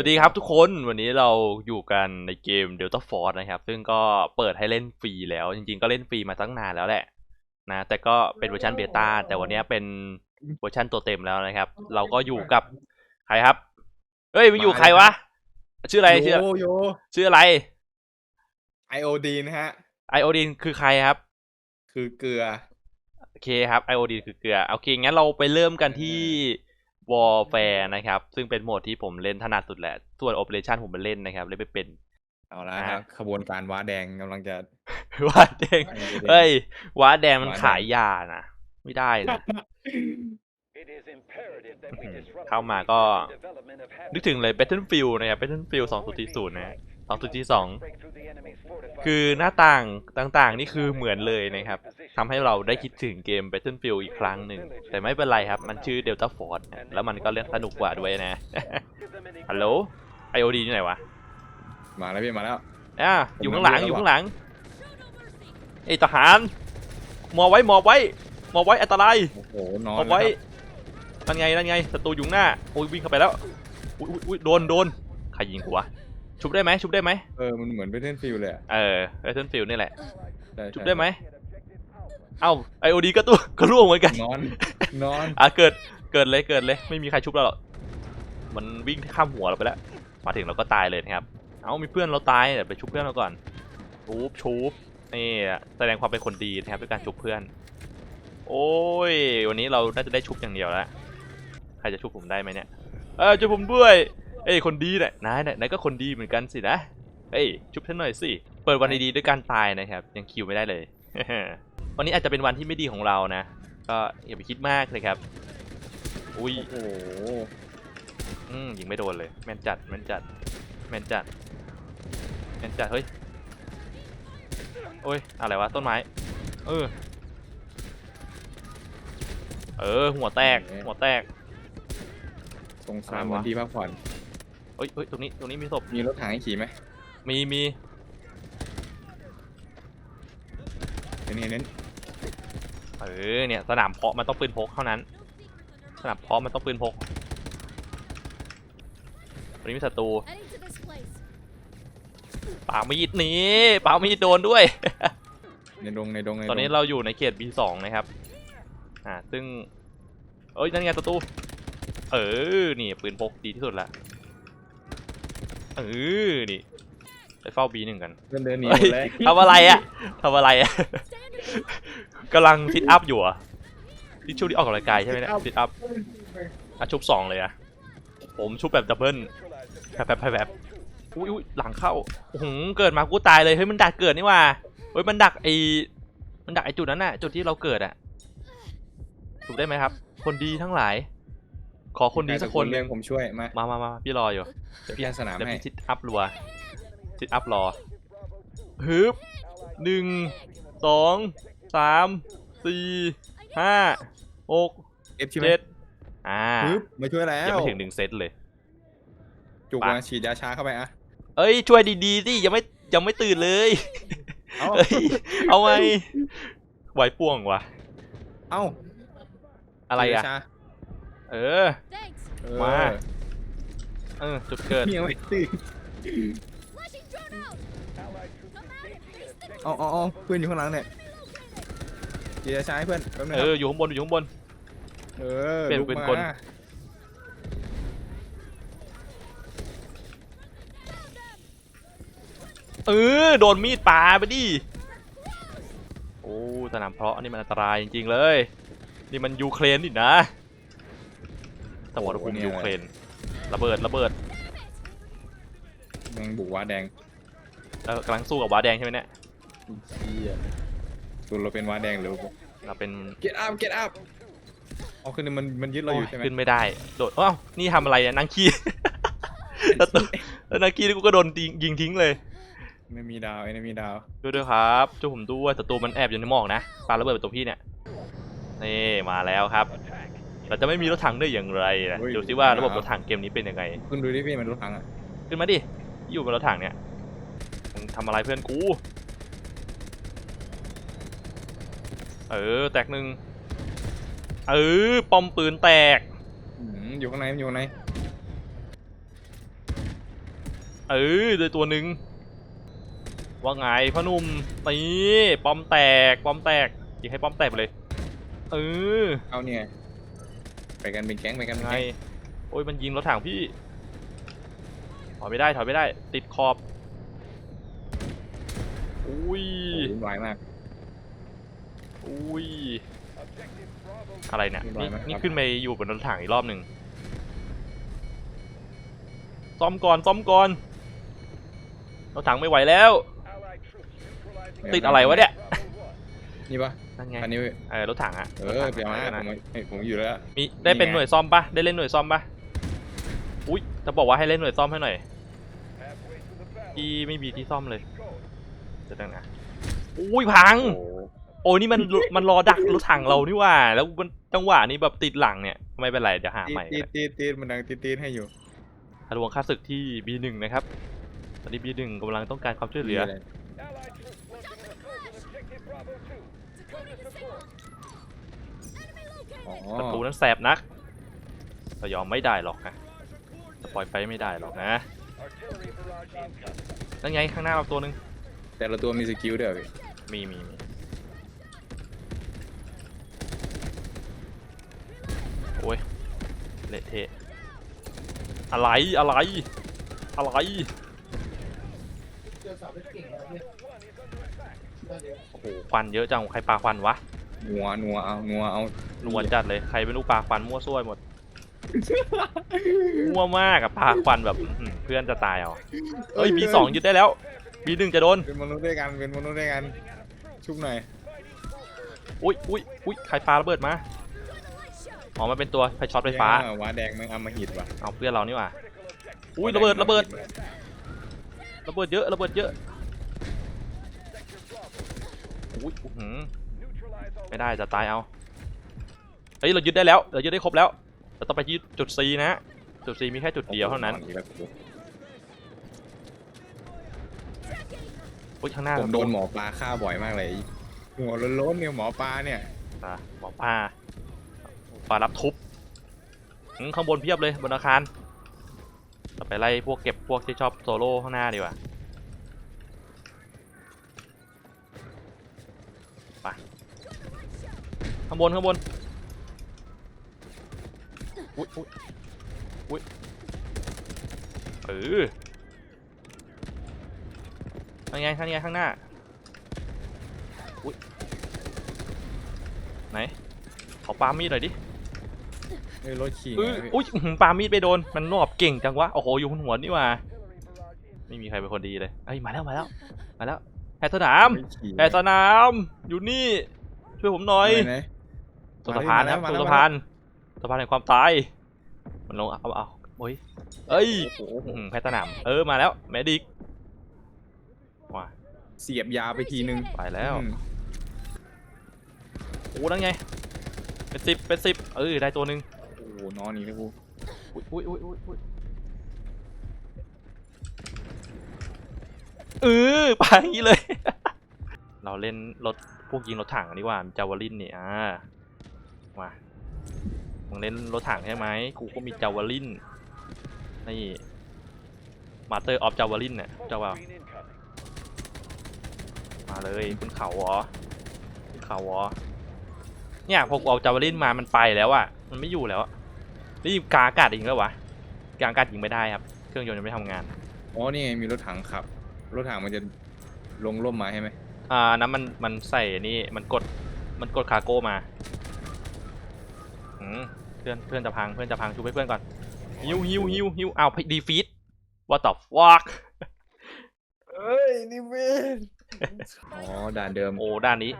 วัสดีครับทุกคนวันนี้เราอยู่กันในเกม Delta Force นะครับ ซึ่งก็เปิดให้เล่นฟรีแล้ว จริงๆ ก็เล่นฟรีมาตั้งนานแล้วแหละนะแต่ก็เป็นเวอร์ชันเบต้าแต่วันนี้เป็นเวอร์ชันตัวเต็มแล้วนะครับ เราก็อยู่กับใครครับ เฮ้ยมันอยู่ใครวะ ชื่ออะไรชื่อโยโยชื่ออะไรไอโอดีนะฮะไอโอดินคือใครครับ คือเกลือโอเคครับไอโอดีคือเกลือโอเคงั้นเราไปเริ่มกันที่ Warfare นะครับ ซึ่งเป็นโหมดที่ผมเล่นถนัดสุดแหละ ส่วน Operation ผมไปเล่นนะครับ เล่นไม่เป็น เอาละอะครับขบวนการว้าแดงกำลังจะ ว้าแดงไอ้โอดีเฮ้ย ว้าแดงมันว้าแดงขายยานะไม่ได้นะเข้ามาก็ นึกถึงเลย Battlefield นะครับ Battlefield 2040นะ 2042คือหน้าต่างต่างๆ นี่คือเหมือนเลยนะครับทำให้เราได้คิดถึงเกม Battlefield อีกครั้งหนึ่ง แต่ไม่เป็นไรครับ มันชื่อ Delta Force นะแล้วมันก็เล่นสนุกกว่าด้วยนะฮัลโหล IOD ที่ไหนวะ มาแล้วพี่มาแล้วอะอยู่ข้างหลังผมนำอยู่เรือแล้วข้างหลังไอ้ทหารหมอบไว้หมอบไว้หมอบไว้อันตรายโอ้โหนอหมนอบไว้แล้วครับนั่นไงนั่นไงศัตรูอยู่ข้างหน้าโอ้ยวิ่งเข้าไปแล้วอุ้ยอุ้ยอุ้ยโดนโดนใครยิงกูวะ ชุบได้ไหมชุบได้ไหมเออ มันเหมือนไปเล่นฟิลเลยอะเออเอเทนฟิลนี่แหละใช่ชุบได้ไหมเอ้าไอโอดีก็ตัวก็ร่วงเหมือนกัน นอน นอน อะเกิดเกิดเลยเกิดเลย ไม่มีใครชุบเราหรอกมันวิ่งข้ามหัวเราไปแล้ว มาถึงเราก็ตายเลยนะครับ เอ้ามีเพื่อนเราตายเดี๋ยวไปชุบเพื่อนเราก่อนชุบชุบนี่แสดงความเป็นคนดีนะครับด้วยการชุบเพื่อน โอ้ยวันนี้เราน่าจะได้ชุบอย่างเดียวแล้วใครจะชุบผมได้ไหมเนี่ยเออชุบผมด้วย เอ้ยคนดีเนี่ยนายเนี่ยนายก็คนดีเหมือนกันสินะเอ้ยชุบฉันหน่อยสิเปิดวันดีๆด้วยการตายนะครับ ยังคิวไม่ได้เลย วันนี้อาจจะเป็นวันที่ไม่ดีของเรานะ ก็อย่าไปคิดมากเลยครับ อุ้ยโอ้โหอืมยิงไม่โดนเลยแม่นจัดแม่นจัดแม่นจัดแม่นจัดเฮ้ยโอ้ยอะไรวะต้นไม้เออเออหัวแตกหัวแตกสงสารอะไรวะวันที่พักผ่อน เฮ้ยเฮ้ยตรงนี้ตรงนี้มีศพมีรถถังให้ขี่ไหมมีมีเน้นเน้นเออเนี่ยสนามเพาะมันต้องปืนพกเท่านั้น สนามเพาะมันต้องปืนพกตรงนี้มีศัตรู Heading to this place. ปามีดหนีปามีดโดนด้วย ในดงในดงในดงตอนนี้เราอยู่ในเขต B2 นะครับอ่าซึ่งเอ้ยนั่นไงศัตรูเออนี่ปืนพกดีที่สุดละ เออนี่ไปเฝ้า B1 กันเดินเดินหนีเฮ้หมยดเลยทำอะไรอะทำอะไรอะกำลังซิทอัพอยู่อะที่ช่วงนี้ออกกำลังกายใช่ไหมเนี่ยซิทอัพอะชุบสองเลยอะผมชุบแบบดับเบิลแบบแบบแบบแบบอุ้ยอุ้ยหลังเข้าโอ้โหเกิดมากูตายเลยเฮ้ยมันดักเกิดนี่หว่าเฮ้ยมันดักไอมันดักไอจุดนั้นน่ะจุดที่เราเกิดอะถูกได้ไหมครับ คนดีทั้งหลาย ขอคนดีสักคนเรื่องผมช่วยมามามามาพี่รออยู่เดี๋ยวพี่ให้สนามเดี๋ยวให้พี่ซิทอัพรัวซิทอัพรอฮึบหนึ่งสองสามสี่ห้าหกเอฟใช่ไหมเจ็ดอ่าปึ๊บมาช่วยแล้วยังไม่ถึงหนึ่งเซตเลย จุกปะมาฉีดยาชาเข้าไปอะเอ้ยช่วยดีๆสิยังไม่ยังไม่ตื่นเลยเอ้าเอ้ยเอาไงไหวป่วงวะเอ้าอะไรฉีดอะยาชา เออ Thanks. เออมา เออจุดเกิดพี่ยังไม่ตื่น Flashing drone out. Come at it. Face the เอาเอาเอาเพื่อนอยู่ข้างหลังเนี่ยฉีดยาชาให้เพื่อนแป๊บนึงเอครับออยู่ข้างบนอยู่ข้างบน เออเปลี่ยนลุกเป็นมาคน เออโดนมีดปาไปดิโอ้สนามเพาะนี่มันอันตรายจริงๆเลย นี่มันยูเครนนี่นะ สมรภูมิยูเครนระเบิดระเบิดแมงบุกว้าแดงแล้วกำลังสู้กับว้าแดงใช่ไหมเนี่ยเชี่ยตัวเราเป็นว้าแดงหรือเราเป็น get up get up เอาคือมันมันยึดเราอยู่ใช่ไหมขึ้นไม่ได้โดดอ้าวนี่ทำอะไรอะนั่งขี้แล้วตัวแล้วนั่งขี้นี่กูก็โดนยิงยิงทิ้งเลยไม่มีดาวไอ้ไม่มีดาวช่วยด้วยครับช่วยผมด้วยศัตรูมันแอบอยู่ในหมอกนะปาระเบิดไปตรงพี่เนี่ยนี่มาแล้วครับ เราจะไม่มีรถถังได้อย่างไรนะดูซิว่าระบบรถถังเกมนี้เป็นยังไง คุณดูดิพี่มันรถถังอะขึ้นมาดิ อยู่บนรถถังเนี่ย มึงทำอะไรเพื่อนกู เออ แตกหนึ่งเออ ปอมปืนแตก อืมอยู่ข้างในมันอยู่ข้างในเออเจอตัวหนึ่งว่าไงพ่อหนุ่มนี่ป้อมแตกป้อมแตกยิงให้ป้อมแตกไปเลย เออ เอาเนี่ย ไปกันเป็นแก๊งไปกันเป็นไงแก๊งโอ้ยมันยิงรถถังพี่ถอยไม่ได้ถอยไม่ได้ ติดขอบอุ้ยโอ้โหวุ่นวายมาก อุ้ยอะไรเนี่ยเรียบร้อยนี่ไหมครับ นี่ขึ้นไปอยู่บนรถถังอีกรอบหนึ่งซ่อมก่อนซ่อมก่อนรถถังไม่ไหวแล้ว ติดอะไรวะเนี่ย นี่ปะ นั่นไงอันนี้เว้ยเออรถถังอะเอรถอถังเดี๋ยวมาอะผมเฮ้ยผมอยู่แล้ว มีได้เป็นนี่ไง หน่วยซ่อมปะได้เล่นหน่วยซ่อมปะอุ้ยจะบอกว่าให้เล่นหน่วยซ่อมให้หน่อยที่ไม่มีที่ซ่อมเลยจะดังนะอุ้ยพัง โอ้โหโอ้ยนี่มันมันรอดักรถถังเรานี่หว่า แล้วมันจังหวะนี้แบบติดหลังเนี่ยไม่เป็นไรเดี๋ยวหาตีใหม่ตีตีตีมันดังตีตีให้อยู่ทะลวงค่าศึกที่ B1 นะครับ ตอนนี้ B1 กำลังต้องการความช่วยเหลือะไร Enemy อ๋อ located. ศัตรูนั้นแสบนักเรายอมไม่ได้หรอกนะจะปล่อยไปไม่ได้หรอกนะนั่นไงข้างหน้าเราตัวหนึง แต่ละตัวมีสกิลด้วยเหรอพี่มีมีมีโอ้ยเละเทะอะไรอะไรอะไรโอ้โหควันเยอะจังใครปาควันวะ นัวนัวเอานัวเอานวลจัดเลยใครเป็นลูกปลาควันมั่วซั่วหมด มั่วมากกับปลาควันแบบอื้อหือเพื่อนจะตายเอาเอ้ย B2 ยึดได้แล้ว B1 จะโดนเป็นมนุษย์ด้วยกันเป็นมนุษย์ด้วยกันชุบหน่อยอุ้ยอุ้ยอุ้ยใครปาระเบิดมาอ๋อมันเป็นตัวไฟช็อตไฟฟ้าเออว้าแดงแม่งเอามาหิดว่ะเอาเพื่อนเรานี่หว่าอุ้ยระเบิดระเบิดระเบิดเยอะระเบิดเยอะอุ้ยอื้อหือ ไม่ได้จะตายเอาเฮ้ยเรายึดได้แล้วเรายึดได้ครบแล้วเราต้องไปที่จุด C นะจุด C มีแค่จุดเดียวเท่านั้นอีกแล้วกูอุ้ยข้างหน้าผมโดนหมอปลาฆ่าบ่อยมากเลยหัวโล้นๆเนี่ยหมอปลาเนี่ยอะหมอปลาปลารับทุบอืมข้างบนเพียบเลยบนอาคารเราไปไล่พวกเก็บพวกที่ชอบโซโล่ข้างหน้าดีกว่า ข้างบนข้างบนอุ้ยอุ้ยอุ้ยเออข้างไงข้างไงข้างหน้าไหนขอปามีดหน่อยดิเฮ้ยรถขี่เออมาพี่อุ้ยอื้อหือปามีดไปโดนมันนอบเก่งจังวะโอ้โหอยู่บนหัวนี่หว่าไม่มีใครเป็นคนดีเลยเอ้ยมาแล้วมาแล้วมาแล้วแพทย์สนามไม่ขี่แพทย์สนามอยู่นี่ช่วยผมหน่อย ไหน ตัวสะพานนะครับมาตัแล้ววสะพานสะพานแห่งความตาย มันลงเอาเอาโอ้ยเอ้ยๆโอ้โหอื้อหือแพทย์สนามเออมาแล้วแมดิกว้าเสียบยาไปทีนึงไปแล้วอืมโอ้นั่นไงเป็นสิบเป็นสิบเออได้ตัวหนึ่งโอ้โหนอนอีกแล้วกูอุ้ยอุ้ยอุ้ยอุ้ยอุ้ยเออไปอย่างนี้เลย เราเล่นรถพวกยิงรถถังดีกว่ามีจาวาลินนี่อ่า มามึงเล่นรถถังใช่ไหมกูก็มีจาวาลินนี่มาเตอร์ออฟจาวาลินเนี่ยเจ้าว่ามาเลยขึ้นเขาเหรอขึ้นเขาเหรอเนี่ยพอกูเอาจาวาลินมามันไปแล้วอะมันไม่อยู่แล้วอะนี่กลางอากาศยิงแล้ววะกลางอากาศยิงไม่ได้ครับ เครื่องยนต์ยังไม่ทำงานอ๋อนี่ไงมีรถถังขับ รถถังมันจะลงร่มมาใช่ไหมอ่านั้นมันมันใส่นี่มันกดมันกดคาร์โก้มา อืมเพื่อนเพื่อนจะพังเพื่อนจะพังชูให้เพื่อนก่อนฮิวฮิวฮิวฮิวอ้าวดีฟีด what the fuck เอ้ยนี่เวนอ๋อด่านเดิมโอ้ด้านนี้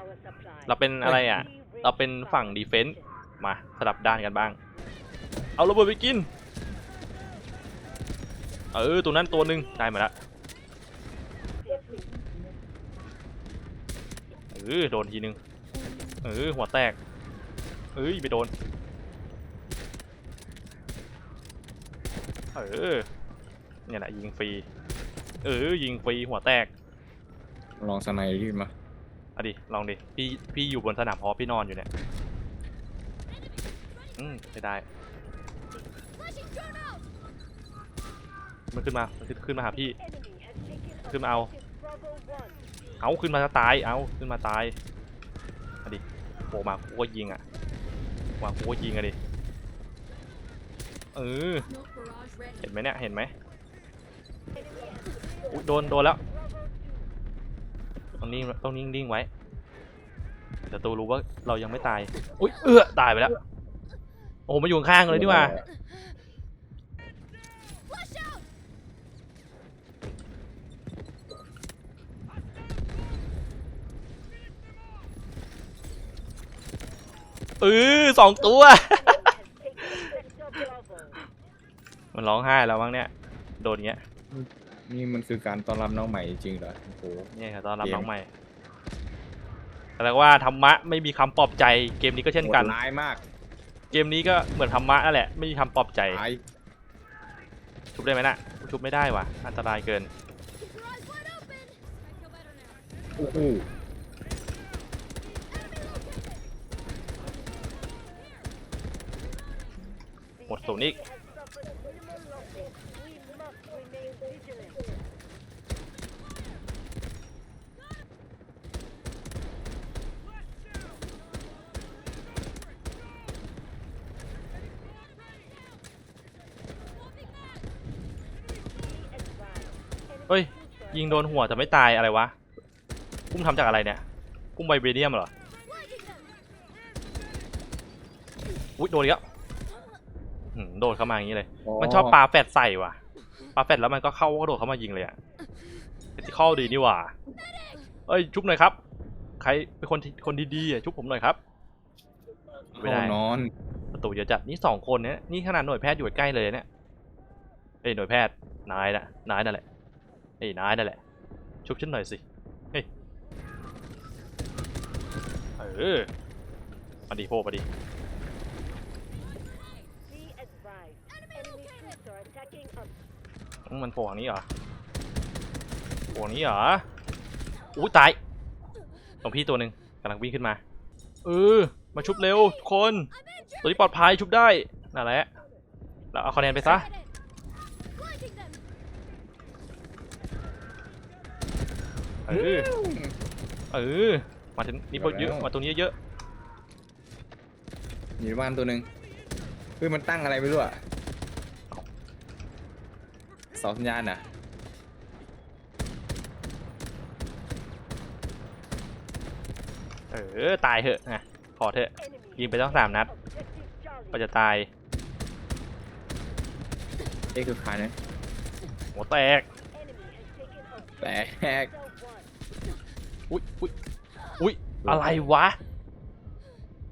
เราเป็นอะไรอะ เราเป็นฝั่งดีเฟนส์มาสลับด้านกันบ้าง เอาระเบิดไปกิน เออตัวนั้นตัวหนึ่งได้มาแล้วเออโดนทีนึงเออหัวแตกเอ้ยไปโดน เออเนี่ยแหละยิงฟรีเออยิงฟรีหัวแตกลองสไนด์ดิมาเอาดิลองดิพี่พี่อยู่บนสนามเพาะพี่นอนอยู่เนี่ยอืมไม่ได้ Flashing drone out. มันขึ้นมามันขึ้นขึ้นมาหาพี่ ขึ้นมาเอา เอาขึ้นมาจะตายเอาขึ้นมาตายมาดิโผล่มากูก็ยิงอะมากูก็ยิงอะดิเออ เห็นไหมเนี่ย เห็นไหมอุ๊ยโดน โดนแล้ว ต้องนิ่ง ต้องนิ่งนิ่งไว้ศัตรูรู้ว่าเรายังไม่ตาย อุ้ยเอื้อ ตายไปแล้ว โอ้โหมาอยู่ข้างเลยดีกว่า เออสองตัว มันร้องไห้แล้วมั้งเนี่ย โดนเงี้ย นี่มันคือการต้อนรับน้องใหม่จริงๆเหรอโอ้โห เนี่ยครับตอนรับเกม น้องใหม่แต่ว่าธรรมะไม่มีคำปลอบใจ เกมนี้ก็เช่นกัน โหดร้ายมากเกมนี้ก็เหมือนธรรมะนั่นแหละ ไม่มีคำปลอบใจ ตายชุบได้ไหมน่ะ ชุบไม่ได้ว่ะ อันตรายเกิน Keep your eyes wide open! I feel better now. โอ้โหหมดศูนย์อีก เฮ้ ยยิงโดนหัวแต่ไม่ตายอะไรวะ กุ้งทำจากอะไรเนี่ย กุ้งไวเบเนียมเหรอ Lighting them! อุ้ยโดนอีกแล้วหืมโดนเข้ามาอย่างนี้เลย มันชอบปลาแฟดใส่ว่ะ ปลาแฟดแล้วมันก็เข้ากระโดดเข้ามายิงเลยอะที่เข้าดีนี่หว่าเอ้ยชุบหน่อยครับ ใครเป็นคนที่คนดีๆอะชุบผมหน่อยครับ ไม่ได้เข้านอนประตูเยอะจัดนี่สองคนเนี่ยนี่ขนาดหน่วยแพทย์อยู่ใกล้เลยเนี่ยเอ้ยหน่วยแพทย์นายนะนายนั่นแหละ เอ้นายนั่นแหละ ชุบฉันหน่อยสิ เฮ้ย เออมาดิโผล่มาดิ Be advised, enemy troops are attacking us. อืมมันโผล่ทางนี้เหรอโผล่ทางนี้เหรออู้ตายตรงพี่ตัวหนึ่งกำลังวิ่งขึ้นมา เออ มาชุบเร็วทุกคน ตัวนี้ปลอดภัยชุบได้ นั่นแหละแล้วเอาคะแนนไปซะ เออ เออ มาถึงนี่พวกเยอะ มาตรงนี้เยอะอยู่ในบ้านตัวหนึ่งเฮ้ยมันตั้งอะไรไม่รู้อะเสาสัญญาณอะเออ ตายเถอะนะพอเถอะ Enemy ยิงไปต้องสามนัด objective ก็ Charlie. จะตาย เอ๊ะคือใครนะหัวแตก Enemy has taken แต objective ก Delta 1. อุ้ยอุ้ยอุ้ยอะไรวะ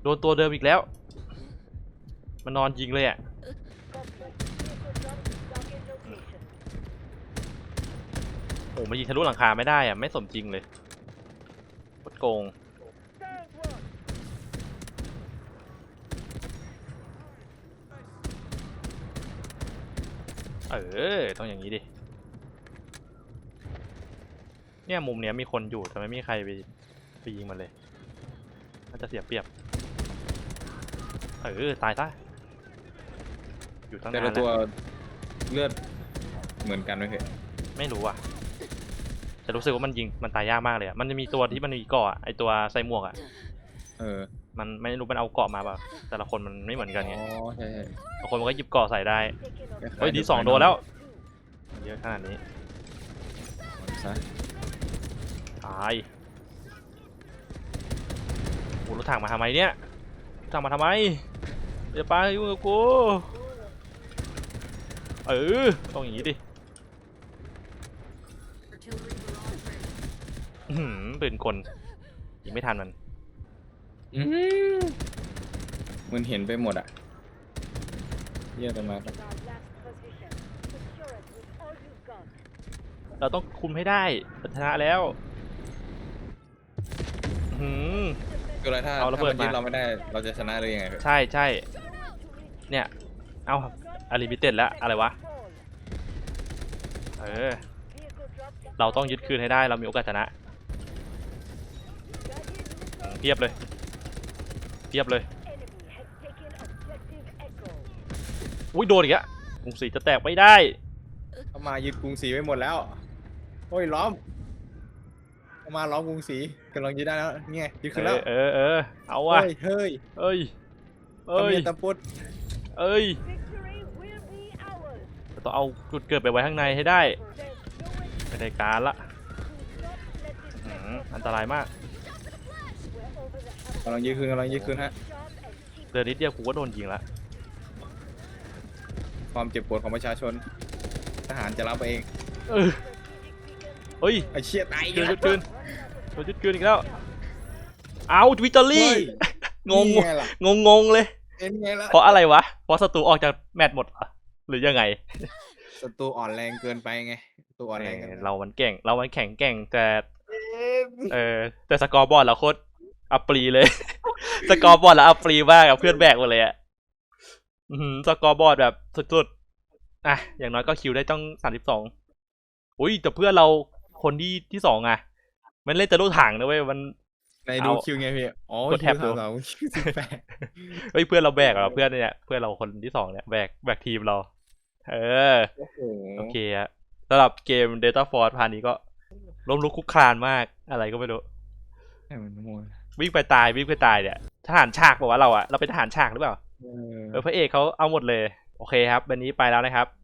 โดนตัวเดิมอีกแล้ว มันนอนยิงเลยอะ Copy. Vehicle drop is target location. โอ้มันยิงทะลุหลังคาไม่ได้อะ ไม่สมจริงเลยโคตรโกง Third one. เออ ต้องอย่างนี้ดิ เนี่ยมุมเนี้ยมีคนอยู่แต่ไม่มีใครไปไปยิงมันเลยน่าจะเสียเปรียบเออตายซะอยู่ตั้งแต่นานละแล้ตัววเลือดเหมือนกันไหมพี่ไม่รู้อะแต่รู้สึกว่ามันยิงมันตายยากมากเลยอะมันจะมีตัวที่มันมีเกราะอะไอตัวใส่หมวกอะเออมันไม่รู้มันเอาเกราะมาเปล่าแต่ละคนมันไม่เหมือนกันไงอ๋อใช่ใช่บางคนมันก็หยิบเกราะใส่ได้ Taken เฮ้ยดีสองโดนแล้วเยอะขนาดนี้ ซะ ตายโอ้รถถังมาทำไมเนี่ยรถถังมาทำไมอย่าไปยุ่งกับกูเออต้องอย่างนี้ดิอื้อหืมปืนกลยิงไม่ทันมันอื้อหือมันเห็นไปหมดอะเยี่ยมมาก in our last position. Secure it with all you've got. เราต้องคุมให้ได้ชนะแล้ว อื้อหืมคืออะไรถ้าเอาระถ้าเบิดมันยึดมา เราไม่ได้เราจะชนะเลยยังไงพี่ใช่ใช่ เนี่ย เอาอาลิมิเต็ดแล้ว อะไรวะ Fall. เออ Vehicle drop is เราต้องยึดคืนให้ได้ เรามีโอกาสชนะอืมเทียบเลยเทียบเลย Enemy has taken objective Echo. อุ้ยโดนอีกอะกรุงศรีจะแตกไม่ได้ทำไมมายึดกรุงศรีไว้หมดแล้วโอ้ยล้อม เอามาล้อมกรุงศรีกำลังยึดได้แล้วนี่ไงยึดขึ้นแล้วเออเออเอาว่ะเฮ้ยเฮ้ยเอ้ยเอ้ยตะเมียตะปุดเอ้ย Victory will be ours. เราต้องเอาจุดเกิดไปไว้ข้างในให้ได้ There's no excuse ไม่ได้การละ to not let this อื mess ม up. อันตรายมาก We're over the hump. กำลังยึดคืนกำลังยึดคืนฮะ Job and keep เดินนิดเดียวกูก็โดนยิงละความเจ็บปวดของประชาชน ทหารจะรับเองเออเฮ้ยไอ้เชี่ยตายอีกคืนแล้วคืน โดนยึดคืนอีกแล้ว เอาวิตเตอรี่เฮ้ยงงนี่ไงล่ะงงงๆเลย เป็นไงล่ะเพราะอะไรวะ เพราะศัตรูออกจากแมตช์หมดเหรอหรือยังไงศัตรูอ่อนแรงเกินไปไงศัตรูอ่อนแรงเอเกิอนไปเรามันเก่ง เรามันแข็งแกร่งแต่ เอ๊ะเออแต่สกอร์บอร์ดเราโคตรอัปปรีเลย สกอร์บอร์ดเราอัปปรีมากกับเพื่อนแบกหมดเลยอะอื้อหือสกอร์บอร์ดแบบสุดๆ อะ อย่างน้อยก็คิวได้ต้องสามสิบสองอุ้ยแต่เพื่อนเราคนที่ที่สองอะ มันเล่นแต่ลูกถังนะเว้ยมัน ในดูเอาคิวไงพี่ อ๋อกดแท็บดู คิวสามสองคิวสิบแปดเฮ้ยเพื่อนเราแบกเหรอเพื่อนเนี่ยเพื่อนเราคนที่สองเนี่ยแบกแบกทีมเรา เออ โอ้โหโอเคอะสำหรับเกม Data Force พานี้ก็ล้มลุกคลุกคลานมากอะไรก็ไม่รู้ให้มันโมยวิ่งไปตายวิ่งไปตายเนี่ยทหารฉากบอกว่าเราอะเราเป็นทหารฉากหรือเปล่าเออเออพระเอกเขาเอาหมดเลย โอเคครับวันนี้ไปแล้วนะครับ